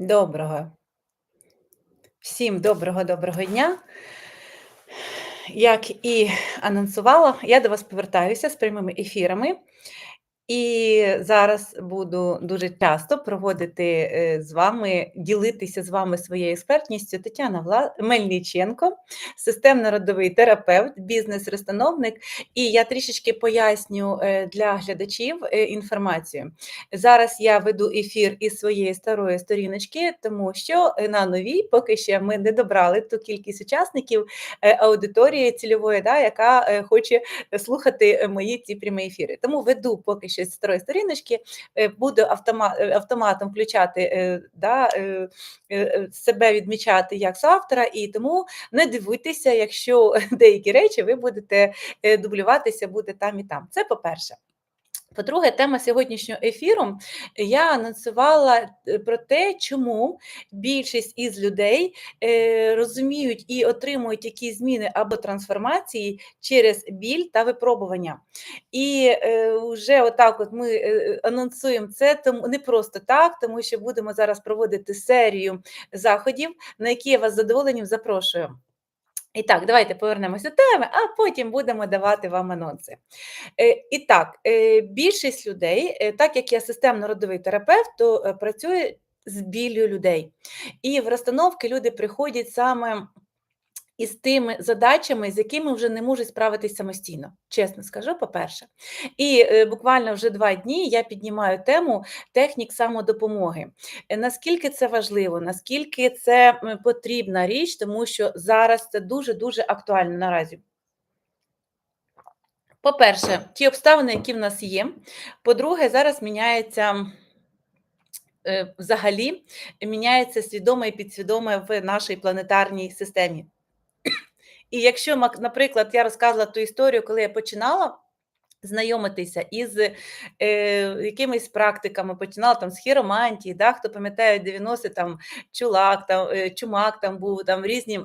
Доброго. Всім доброго доброго дня. Як і анонсувала, я до вас повертаюся з прямими ефірами. І зараз буду дуже часто проводити е, з вами, ділитися з вами своєю експертністю Тетяна. Мельниченко, системно-родовий терапевт, бізнес-розстановник. І я трішечки поясню е, для глядачів е, інформацію. Зараз я веду ефір із своєї старої сторіночки, тому що на новій поки ще ми не добрали ту кількість учасників аудиторії цільової, да, яка хоче слухати мої ці прямі ефіри. Тому веду поки що з старої сторіночки, буде буду автомат, е, автоматом включати е, да, себе відмічати як соавтора, і тому не дивуйтеся, якщо деякі речі ви будете дублюватися, буде там і там. Це по-перше. По-друге, тема сьогоднішнього ефіру я анонсувала е, про те, чому більшість із людей е, розуміють і отримують якісь зміни або трансформації через біль та випробування. І е, вже отак, от ми анонсуємо це тому не просто так, тому що будемо зараз проводити серію заходів, на які я вас задоволенням запрошую. І так, давайте повернемося до теми, а потім будемо давати вам анонси. Е, і так, е, більшість людей, е, так як я системно-родовий терапевт, то працює з біллю людей. І в розстановки люди приходять саме із тими задачами, з якими вже не можуть справитись самостійно, чесно скажу, по-перше. І е, буквально вже два дні я піднімаю тему технік самодопомоги. Е, наскільки це важливо, наскільки це потрібна річ, тому що зараз це дуже-дуже актуально наразі. По-перше, ті обставини, які в нас є. По-друге, зараз міняється. Е, взагалі міняється свідоме і підсвідоме в нашій планетарній системі. І якщо, наприклад, я розказувала ту історію, коли я починала. Знайомитися із е, якимись практиками, починала там з хіромантії, да, хто пам'ятає 90 там чулак, там е, чумак там був там різні.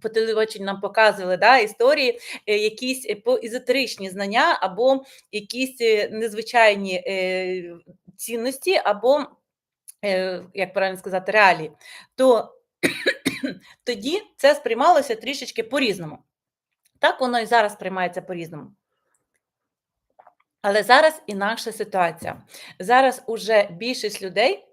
По телебаченню нам показували да, історії, е, якісь е, по ізотеричні знання, або якісь незвичайні е, цінності, або, е, як правильно сказати, реалії. То тоді це сприймалося трішечки по-різному. Так воно і зараз сприймається по-різному. Але зараз інакша ситуація. Зараз уже більшість людей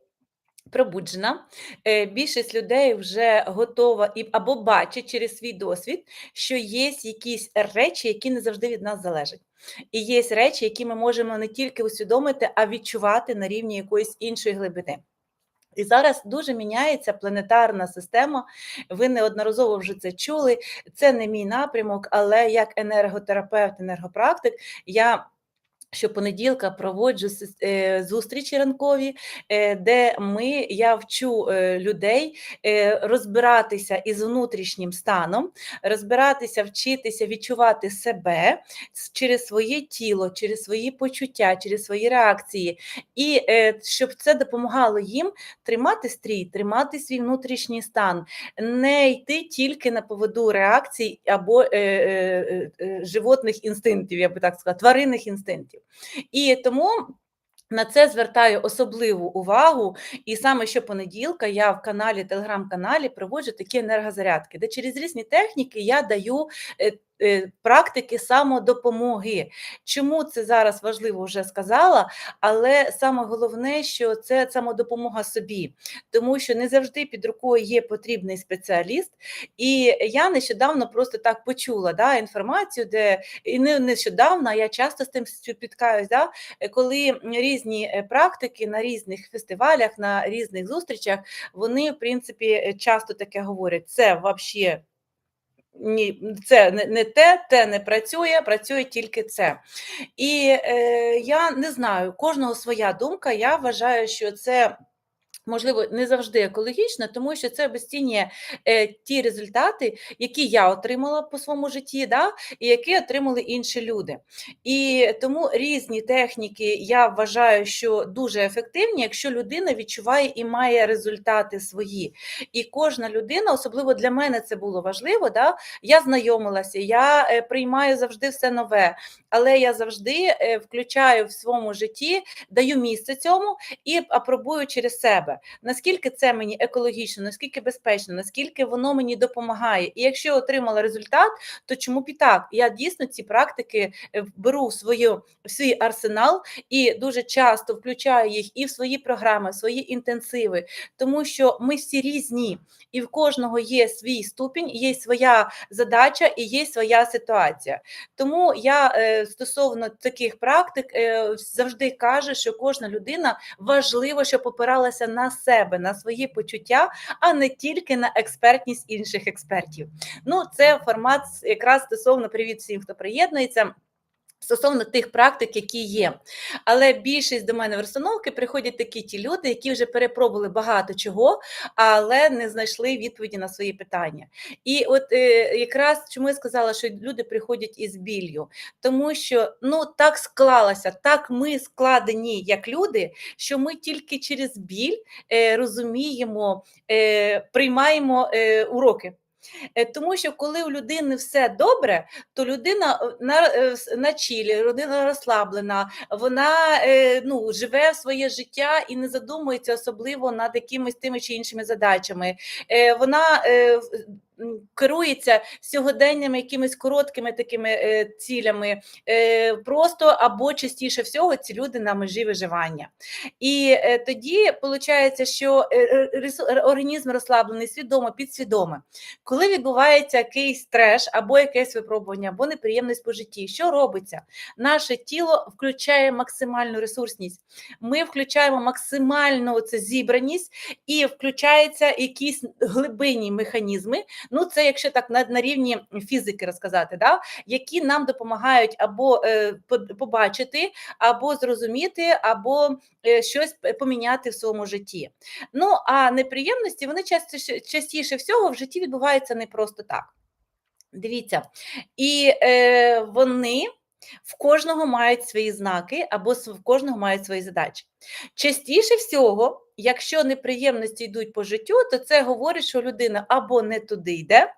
пробуджена, е, більшість людей вже готова і або бачить через свій досвід, що є якісь речі, які не завжди від нас залежать. І є речі, які ми можемо не тільки усвідомити, а відчувати на рівні якоїсь іншої глибини. І зараз дуже міняється планетарна система. Ви неодноразово вже це чули. Це не мій напрямок, але як енерготерапевт, енергопрактик, я Щопонеділка проводжу е, зустрічі ранкові, е, де ми я вчу е, людей розбиратися із внутрішнім станом, розбиратися, вчитися, відчувати себе через своє тіло, через свої почуття, через свої реакції, і щоб це допомагало їм тримати стрій, тримати свій внутрішній стан, не йти тільки на поводу реакцій або животних інстинктів, я би так сказала, тваринних інстинктів. І тому. На це звертаю особливу увагу, і саме щопонеділка я в каналі, телеграм-каналі проводжу такі енергозарядки, де через різні техніки я даю Е, практики самодопомоги. Чому це зараз важливо вже сказала, але саме головне, що це самодопомога собі, тому що не завжди під рукою є потрібний спеціаліст. І я нещодавно просто так почула да, інформацію, де і не нещодавно, а я часто з тим спіткаюсь, да, коли різні е, практики на різних фестивалях, на різних зустрічах, вони, в принципі, часто таке говорять: це взагалі ні, це не те, те не працює, працює тільки це. І е, я не знаю, кожного своя думка. Я вважаю, що це. Можливо, не завжди екологічно, тому що це обесцінює е, ті результати, які я отримала по своєму житті, да, і які отримали інші люди. І тому різні техніки я вважаю, що дуже ефективні, якщо людина відчуває і має результати свої. І кожна людина, особливо для мене це було важливо. Да, Я знайомилася, я е, приймаю завжди все нове, але я завжди е, включаю в своєму житті, даю місце цьому і апробую через себе. Себе, наскільки це мені екологічно, наскільки безпечно, наскільки воно мені допомагає. І якщо я отримала результат, то чому б і так? Я дійсно ці практики е, беру в свою в свій арсенал і дуже часто включаю їх і в свої програми, в свої інтенсиви, тому що ми всі різні, і в кожного є свій ступінь, є своя задача і є своя ситуація. Тому я е, стосовно таких практик е, завжди кажу, що кожна людина важливо, щоб опиралася на себе, на свої почуття, а не тільки на експертність інших експертів. Ну, це формат якраз стосовно привіт всім, хто приєднується. Стосовно тих практик, які є. Але більшість до мене в розстановки приходять такі ті люди, які вже перепробували багато чого, але не знайшли відповіді на свої питання. І от е, якраз чому я сказала, що люди приходять із біллю, тому що ну так склалося, так ми складені як люди, що ми тільки через біль е, розуміємо, е, приймаємо уроки. Е, тому що коли у людини все добре, то людина е, на е, на чілі, людина розслаблена, вона ну, живе своє життя і не задумується особливо над якимись тими чи іншими задачами. Вона керується сьогоденнями якимись короткими такими е, цілями, е, просто або частіше всього ці люди на межі виживання. І е, тоді виходить, що організм розслаблений свідомо, підсвідомо. Коли відбувається якийсь треш, або якесь випробування, або неприємність по житті, що робиться? Наше тіло включає максимальну ресурсність. Ми включаємо максимальну це зібраність і включаються якісь глибинні механізми. Ну, це якщо так на на рівні фізики розказати, да? які нам допомагають або е, побачити, або зрозуміти, або е, щось поміняти в своєму житті. Ну а неприємності вони частіше, частіше всього в житті відбуваються не просто так. Дивіться, і е, вони в кожного мають свої знаки, або в кожного мають свої задачі. Частіше всього, якщо неприємності йдуть по життю, то це говорить, що людина або не туди йде,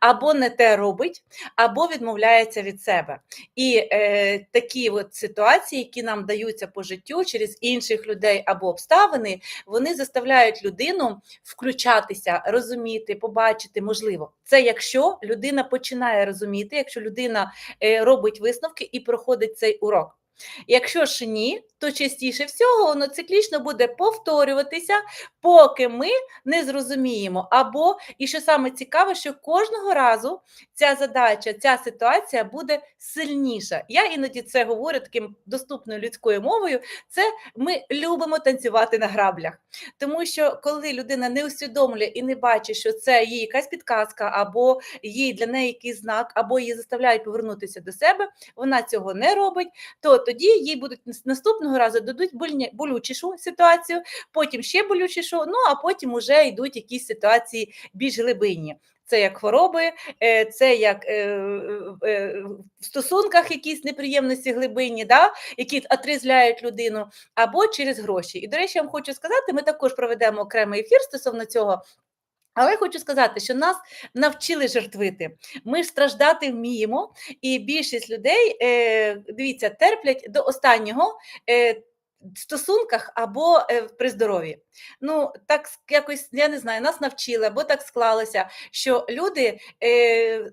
або не те робить, або відмовляється від себе. І е, такі от ситуації, які нам даються по життю через інших людей або обставини, вони заставляють людину включатися, розуміти, побачити, можливо. Це якщо людина починає розуміти, якщо людина е, робить висновки і проходить цей урок. Якщо ж ні, то частіше всього воно циклічно буде повторюватися, поки ми не зрозуміємо. Або, і що саме цікаве, що кожного разу ця задача, ця ситуація буде сильніша. Я іноді це говорю таким доступною людською мовою. Це ми любимо танцювати на граблях. Тому що коли людина не усвідомлює і не бачить, що це їй якась підказка, або їй для неї якийсь знак, або її заставляють повернутися до себе, вона цього не робить, то тоді їй будуть наступного разу дадуть болючішу ситуацію, потім ще болючішу, ну а потім вже йдуть якісь ситуації більш глибинні. Це як хвороби, е, це як е, е, в стосунках якісь неприємності глибинні, да, які отрізляють людину, або через гроші. І, до речі, я вам хочу сказати, ми також проведемо окремий ефір стосовно цього. Але я хочу сказати, що нас навчили жертвити. Ми ж страждати вміємо, і більшість людей, дивіться, терплять до останнього в стосунках або е, при здоров'ї. Ну, так якось я не знаю, нас навчили, або так склалося, що люди. Е,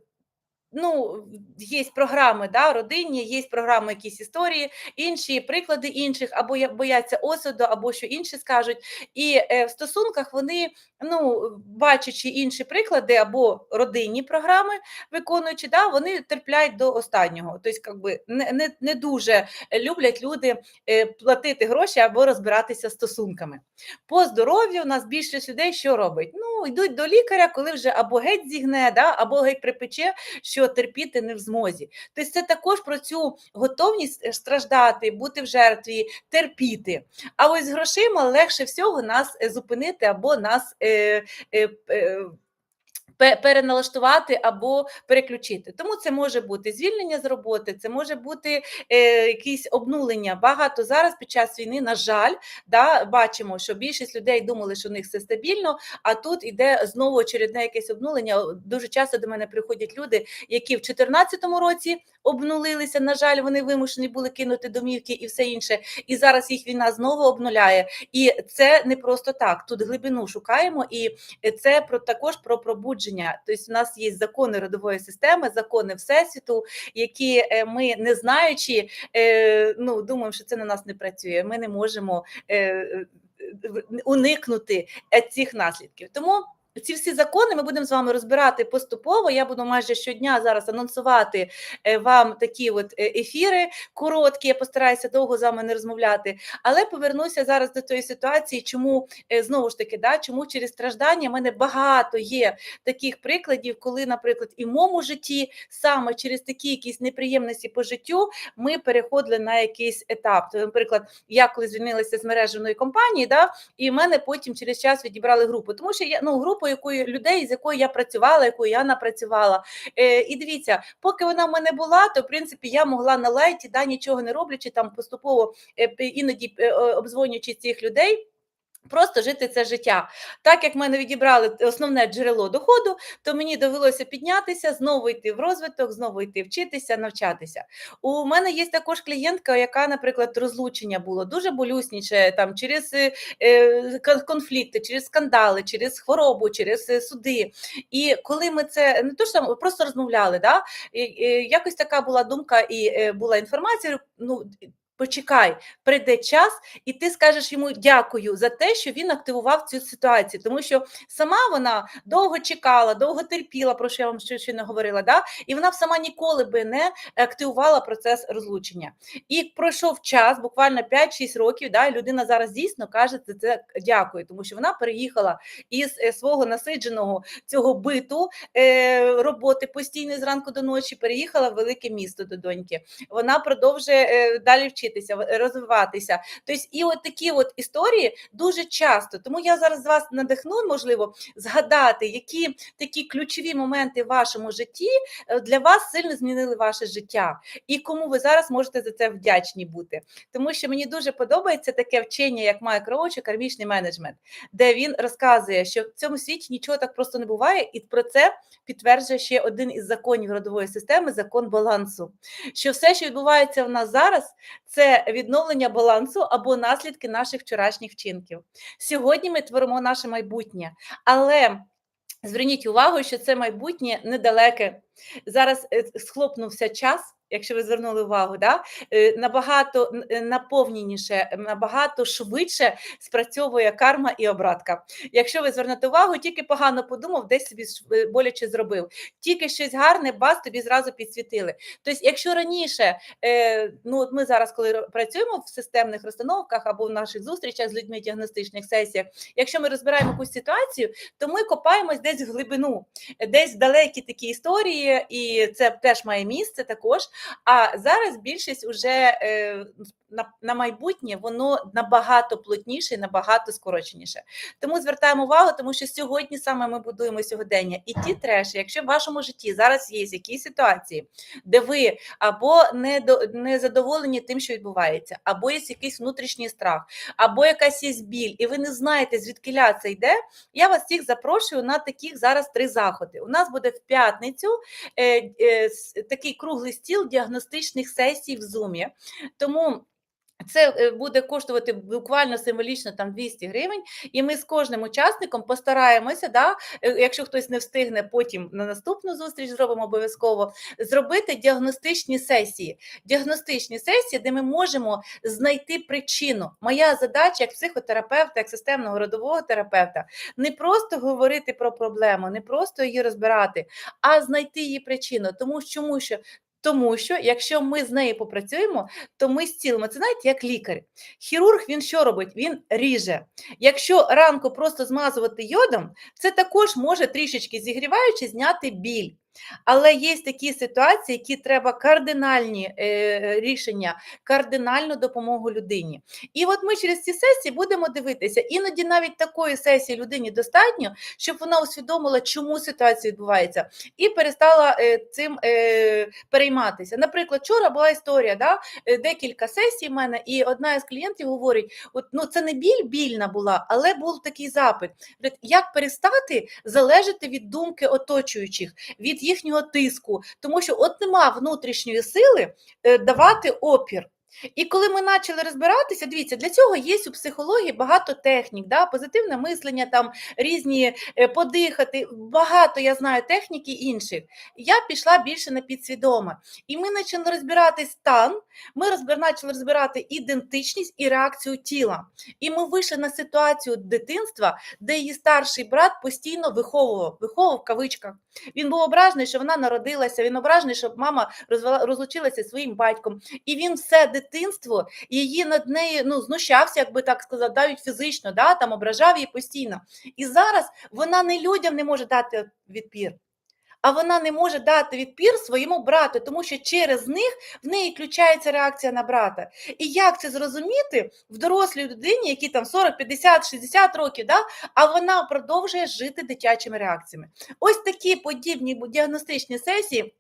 ну, є програми да, родинні, є програми якісь історії, інші приклади інших, або бояться осуду, або що інші скажуть. І е, в стосунках вони, ну, бачачи інші приклади, або родинні програми, виконуючи, да, вони терпляють до останнього. Тобто, якби не, не, не дуже люблять люди е, платити гроші або розбиратися стосунками. По здоров'ю у нас більшість людей що робить? Ну, йдуть до лікаря, коли вже або геть зігне, да, або геть припече. що що терпіти не в змозі. Тобто це також про цю готовність е, страждати, бути в жертві, терпіти. А ось з грошима легше всього нас е, зупинити або нас. Е, е, переналаштувати або переключити. Тому це може бути звільнення з роботи, це може бути, е, якісь обнулення. Багато зараз під час війни, на жаль, да, бачимо, що більшість людей думали, що у них все стабільно, а тут іде знову очередне якесь обнулення. Дуже часто до мене приходять люди, які в 14-му році обнулилися. На жаль, вони вимушені були кинути домівки і все інше. І зараз їх війна знову обнуляє. І це не просто так. Тут глибину шукаємо, і це про також про пробудження. Тобто, у нас є закони родової системи, закони всесвіту, які е, ми не знаючи, е, ну думаємо, що це на нас не працює. Ми не можемо е, уникнути цих наслідків. Тому. Ці всі закони ми будемо з вами розбирати поступово. Я буду майже щодня зараз анонсувати е, вам такі от е, ефіри короткі. Я постараюся довго з вами не розмовляти. Але повернуся зараз до тої ситуації, чому е, знову ж таки, да, чому через страждання в мене багато є таких прикладів, коли, наприклад, і в моєму житті саме через такі якісь неприємності по життю ми переходили на якийсь етап. То, Наприклад, я коли звільнилася з мереженої компанії, да, і в мене потім через час відібрали групу, тому що я ну групу, якої людей, з якою я працювала, якою я напрацювала. Е, і дивіться, поки вона в мене була, то в принципі я могла на лайті, да, нічого не роблячи, там поступово е, іноді е, е, цих людей. Просто жити це життя. Так як мене відібрали основне джерело доходу, то мені довелося піднятися, знову йти в розвиток, знову йти вчитися, навчатися. У мене є також клієнтка, яка, наприклад, розлучення було дуже болюсніше там через е, е, конфлікти, через скандали, через хворобу, через е, суди. І коли ми це не то що просто розмовляли, да? якось така була думка і була інформація. Ну почекай, прийде час, і ти скажеш йому дякую за те, що він активував цю ситуацію, тому що сама вона довго чекала, довго терпіла, про що я вам ще, не говорила. Да? І вона б сама ніколи би не активувала процес розлучення. І пройшов час, буквально 5-6 років. Да, і людина зараз дійсно каже за це дякую, тому що вона переїхала із е, свого насидженого цього биту е, роботи постійної зранку до ночі, переїхала в велике місто до доньки. Вона продовжує е, далі вчитися, в- розвиватися. Тобто, і от такі от історії дуже часто. Тому я зараз з вас надихну, можливо, згадати, які такі ключові моменти в вашому житті е, для вас сильно змінили ваше життя, і кому ви зараз можете за це вдячні бути. Тому що мені дуже подобається таке вчення, як Майк Роуч, кармічний менеджмент, де він розказує, що в цьому світі нічого так просто не буває, і про це підтверджує ще один із законів родової системи закон балансу. Що все, що відбувається в нас зараз, це відновлення балансу або наслідки наших вчорашніх вчинків. Сьогодні ми творимо наше майбутнє, але зверніть увагу, що це майбутнє недалеке. Зараз е, схлопнувся час. Якщо ви звернули увагу, да? е, набагато е, наповненіше, е, набагато швидше спрацьовує карма і обратка. Якщо ви звернете увагу, тільки погано подумав, десь собі боляче зробив. Тільки щось гарне, бас тобі зразу підсвітили. Тобто, якщо раніше, ну от ми зараз, коли працюємо в системних розстановках або в наших зустрічах з людьми діагностичних сесіях, якщо ми розбираємо якусь ситуацію, то ми копаємось десь в глибину, десь далекі такі історії, і це теж має місце також. А зараз більшість уже е, на, на майбутнє воно набагато плотніше, і набагато скороченіше. Тому звертаємо увагу, тому що сьогодні саме ми будуємо сьогодення. І ті треші, якщо в вашому житті зараз є якісь ситуації, де ви або не, не задоволені тим, що відбувається, або є якийсь внутрішній страх, або якась є біль, і ви не знаєте, звідки це йде. Я вас всіх запрошую на таких зараз три заходи. У нас буде в п'ятницю е, е, такий круглий стіл діагностичних сесій в Зумі. Тому це е, буде коштувати буквально символічно там 200 гривень, і ми з кожним учасником постараємося, да, е, якщо хтось не встигне, потім на наступну зустріч зробимо обов'язково, зробити діагностичні сесії. Діагностичні сесії, де ми можемо знайти причину. Моя задача як психотерапевта, як системного родового терапевта, не просто говорити про проблему, не просто її розбирати, а знайти її причину. Тому що тому що якщо ми з нею попрацюємо, то ми зцілимо. Це знаєте, як лікар. Хірург він що робить? Він ріже. Якщо ранку просто змазувати йодом, це також може трішечки зігріваючи зняти біль. Але є такі ситуації, які треба кардинальні е, рішення, кардинальну допомогу людині. І от ми через ці сесії будемо дивитися. Іноді навіть такої сесії людині достатньо, щоб вона усвідомила, чому ситуація відбувається, і перестала е, цим е, перейматися. Наприклад, вчора була історія, да, декілька сесій в мене, і одна із клієнтів говорить: от ну це не біль більна була, але був такий запит. Як перестати залежати від думки оточуючих, від їхнього тиску, тому що от нема внутрішньої сили е, давати опір. І коли ми почали розбиратися, дивіться, для цього є у психології багато технік, да, позитивне мислення, там різні е, подихати, багато я знаю техніки інших. Я пішла більше на підсвідоме. І ми почали розбирати стан, ми почали розбирати ідентичність і реакцію тіла. І ми вийшли на ситуацію дитинства, де її старший брат постійно виховував, виховував в кавичках. Він був ображений, що вона народилася, він ображений, що мама розлучилася зі своїм батьком. І він все дитинство її над нею ну, знущався, як би так сказати, навіть фізично, да, там ображав її постійно. І зараз вона не людям не може дати відпір. А вона не може дати відпір своєму брату, тому що через них в неї включається реакція на брата. І як це зрозуміти в дорослій людині, які там 40, 50, 60 років, да, а вона продовжує жити дитячими реакціями? Ось такі подібні діагностичні сесії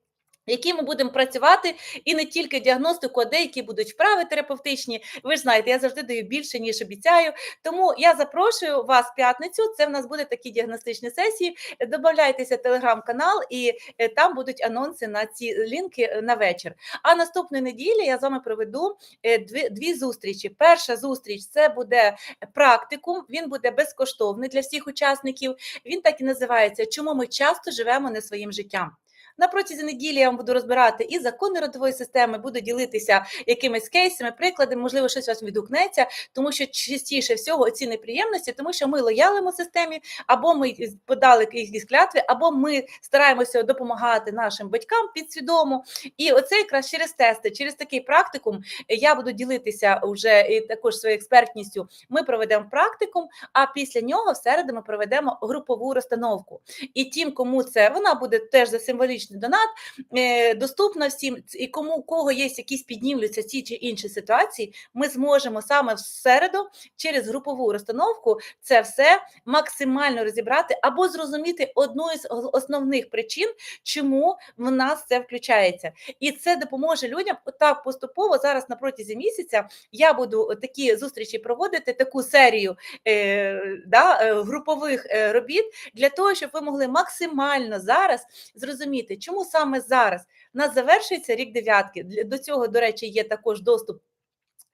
які ми будемо працювати і не тільки діагностику, а деякі будуть вправи терапевтичні. Ви ж знаєте, я завжди даю більше, ніж обіцяю. Тому я запрошую вас в п'ятницю. Це в нас буде такі діагностичні сесії. Добавляйтеся телеграм-канал, і е, там будуть анонси на ці лінки е, на вечір. А наступної неділі я з вами проведу е, дві, дві зустрічі. Перша зустріч це буде практикум, він буде безкоштовний для всіх учасників. Він так і називається Чому ми часто живемо не своїм життям. На протязі неділі я вам буду розбирати і закони родової системи, буду ділитися якимись кейсами, прикладами, можливо, щось вас відгукнеться, тому що частіше всього ці неприємності, тому що ми лоялимо системі, або ми подали якісь клятви, або ми стараємося допомагати нашим батькам підсвідомо. І оце якраз через тести, через такий практикум я буду ділитися вже і також своєю експертністю. Ми проведемо практикум, а після нього в середу ми проведемо групову розстановку. І тим, кому це вона буде теж за символічною щомісячний донат е, доступна всім, і кому у кого є якісь піднімлються ці чи інші ситуації, ми зможемо саме в середу через групову розстановку це все максимально розібрати або зрозуміти одну із основних причин, чому в нас це включається. І це допоможе людям так поступово зараз на протязі місяця. Я буду такі зустрічі проводити, таку серію е, да, е, групових е, робіт для того, щоб ви могли максимально зараз зрозуміти зрозуміти, чому саме зараз У нас завершується рік дев'ятки. До цього, до речі, є також доступ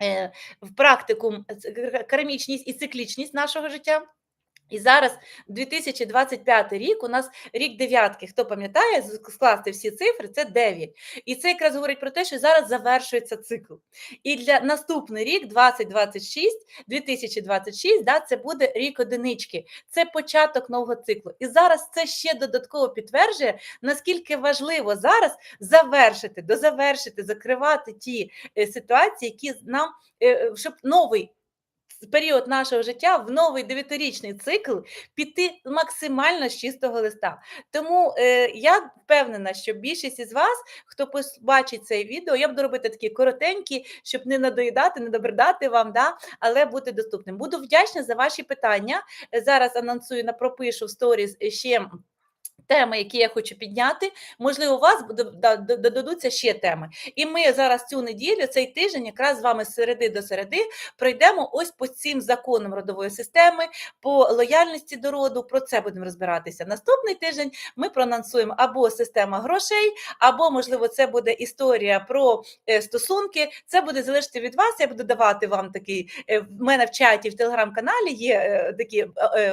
е, в практику кармічність і циклічність нашого життя. І зараз 2025 рік у нас рік дев'ятки. Хто пам'ятає, скласти всі цифри, це 9. І це якраз говорить про те, що зараз завершується цикл. І для наступний рік, 2026, 2026, да, це буде рік одинички, це початок нового циклу. І зараз це ще додатково підтверджує, наскільки важливо зараз завершити, дозавершити, закривати ті е, ситуації, які нам е, щоб новий період нашого життя в новий дев'ятирічний цикл піти максимально з чистого листа. Тому е, я впевнена, що більшість із вас, хто бачить це відео, я буду робити такі коротенькі, щоб не надоїдати, не добридати вам, да, але бути доступним. Буду вдячна за ваші питання. Зараз анонсую на пропишу в сторіс ще теми, які я хочу підняти. Можливо, у вас додадуться ще теми. І ми зараз цю неділю, цей тиждень, якраз з вами з середи до середи, пройдемо ось по цим законам родової системи, по лояльності до роду. Про це будемо розбиратися. Наступний тиждень ми проанонсуємо або система грошей, або, можливо, це буде історія про е, стосунки. Це буде залежати від вас. Я буду давати вам такий е, в мене в чаті в телеграм-каналі є е, такі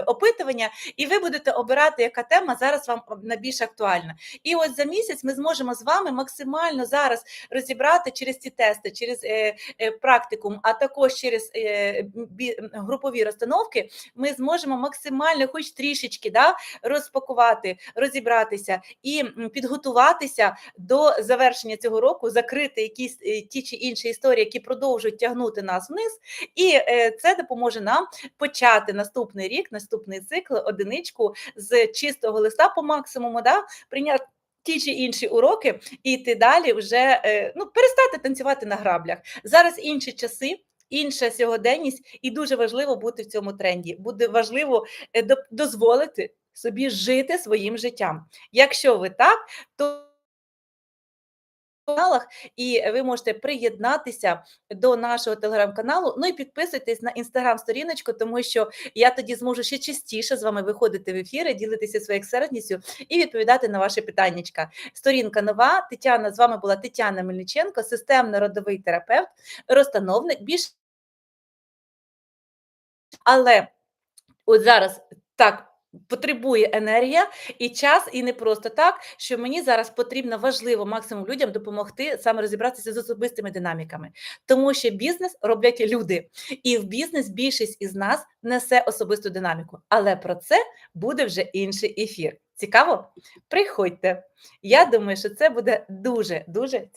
опитування, і ви будете обирати, яка тема зараз вам найбільш актуальна. І ось за місяць ми зможемо з вами максимально зараз розібрати через ці тести, через е, е, практикум, а також через е, групові розстановки. Ми зможемо максимально, хоч трішечки, да, розпакувати, розібратися і підготуватися до завершення цього року, закрити якісь ті чи інші історії, які продовжують тягнути нас вниз, і це допоможе нам почати наступний рік, наступний цикл, одиничку з чистого листа максимуму, да, прийняти. ті чи інші уроки і йти далі вже е, ну, перестати танцювати на граблях. Зараз інші часи. Інша сьогоденність, і дуже важливо бути в цьому тренді. Буде важливо е, дозволити собі жити своїм життям. Якщо ви так, то каналах, і ви можете приєднатися до нашого телеграм-каналу. Ну і підписуйтесь на інстаграм-сторіночку, тому що я тоді зможу ще частіше з вами виходити в ефіри, ділитися своєю експертністю і відповідати на ваші питаннячка. Сторінка нова. Тетяна з вами була Тетяна Мельниченко, системно-родовий терапевт, розстановник. Більш але от зараз так. Потребує енергія і час, і не просто так, що мені зараз потрібно важливо максимум людям допомогти саме розібратися з особистими динаміками, тому що бізнес роблять люди, і в бізнес більшість із нас несе особисту динаміку. Але про це буде вже інший ефір. Цікаво? Приходьте. Я думаю, що це буде дуже дуже